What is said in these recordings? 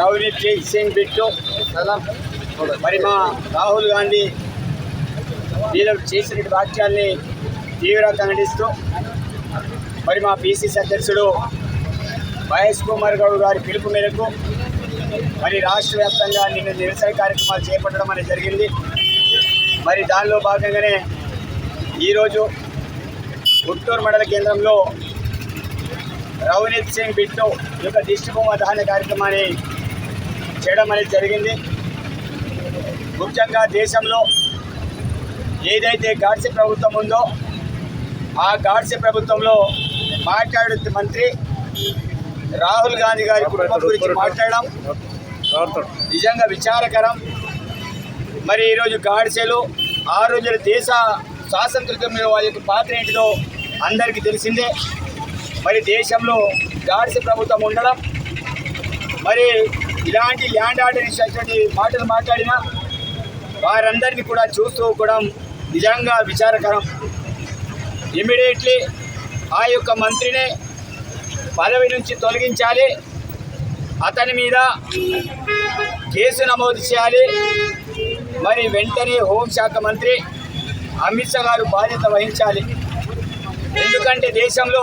రౌనీత్ Singh bit మరి మా రాహుల్ గాంధీ వీళ్ళు చేసిన వాక్యాల్ని తీవ్రంగా ఖండిస్తూ మరి మా పీసీసీ అధ్యక్షుడు వైఎస్ కుమార్ గౌడ్ గారి పిలుపు మేరకు మరి రాష్ట్ర వ్యాప్తంగా నిన్న నిరసన కార్యక్రమాలు చేపట్టడం అనేది జరిగింది. మరి దానిలో భాగంగానే ఈరోజు గుంటూరు మండల కేంద్రంలో రవనీత్ సింగ్ బిట్టు యొక్క దిష్టిబొమ్మ దహన కార్యక్రమాన్ని చేయడం అనేది జరిగింది. ముఖ్యంగా దేశంలో ఏదైతే గాడ్సే ప్రభుత్వం ఉందో ఆ గాడ్సే ప్రభుత్వంలో మాట్లాడే మంత్రి రాహుల్ గాంధీ గారి కుటుంబం గురించి మాట్లాడడం నిజంగా విచారకరం. మరి ఈరోజు గాడ్సేలో ఆ రోజుల దేశ స్వాతంత్ర్యంలో వాళ్ళ యొక్క పాత్ర ఏంటిదో అందరికీ తెలిసిందే. మరి దేశంలో గాడ్సే ప్రభుత్వం ఉండడం మరి ఇలాంటి ల్యాండ్ ఆర్డర్ ఇచ్చినటువంటి మాటలు మాట్లాడినా వారందరినీ కూడా చూస్తూ కూడా నిజంగా విచారకరం. ఇమీడియట్లీ ఆ యొక్క మంత్రిని పదవి నుంచి తొలగించాలి. అతని మీద కేసు నమోదు చేయాలి. మరి వెంటనే హోంశాఖ మంత్రి అమిత్ షా గారు బాధ్యత వహించాలి. ఎందుకంటే దేశంలో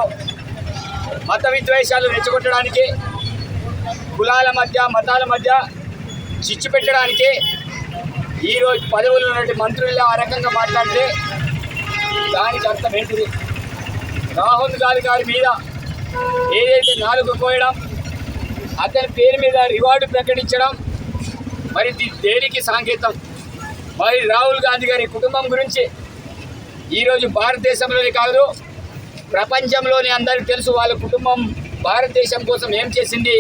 మత విద్వేషాలు రెచ్చగొట్టడానికి కులాల మధ్య మతాల మధ్య చిచ్చు పెట్టడానికి ఈరోజు పదవులు ఉన్నటువంటి మంత్రులు ఆ రకంగా మాట్లాడితే దానికి అర్థం ఏంటిది? రాహుల్ గాంధీ గారి మీద ఏదైతే నాలుగు కోయడం అతని పేరు మీద రివార్డు ప్రకటించడం మరి దేనికి సంకేతం? మరి రాహుల్ గాంధీ గారి కుటుంబం గురించి ఈరోజు భారతదేశంలోనే కాదు ప్రపంచంలోనే అందరికీ తెలుసు వాళ్ళ కుటుంబం భారతదేశం కోసం ఏం చేసింది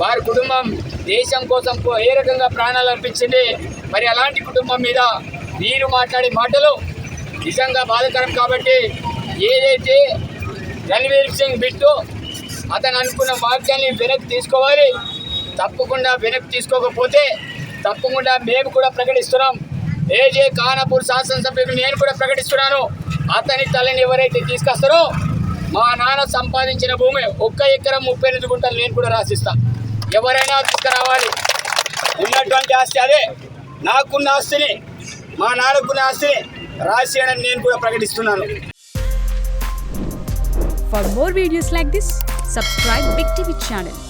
వారి కుటుంబం దేశం కోసం కో- ఏ రకంగా ప్రాణాలు అర్పించింది? మరి అలాంటి కుటుంబం మీద వీరు మాట్లాడే మాటలు నిజంగా బాధకరం కాబట్టి ఏదైతే రణవీర్ సింగ్ బిట్టు అతను అనుకున్న వాక్యాన్ని వెనక్కి తీసుకోవాలి తప్పకుండా వెనక్కి తీసుకోకపోతే తప్పకుండా మేము కూడా ప్రకటిస్తున్నాం. ఏజే ఖానాపూర్ శాసనసభ్యులు నేను కూడా ప్రకటిస్తున్నాను. అతని తలని ఎవరైతే తీసుకొస్తారో మా నాన్న సంపాదించిన భూమి ఒక్క ఎకరం ముప్పై ఎనిమిది గుంటలు నేను కూడా రాసిస్తాను ఎవరైనా తీసుకురావాలి. ఉన్నటువంటి ఆస్తి అదే. నాకున్న ఆస్తిని మా నాన్నకున్న ఆస్తిని రాసియడని నేను కూడా ప్రకటిస్తున్నాను. For more videos like this subscribe Big TV channel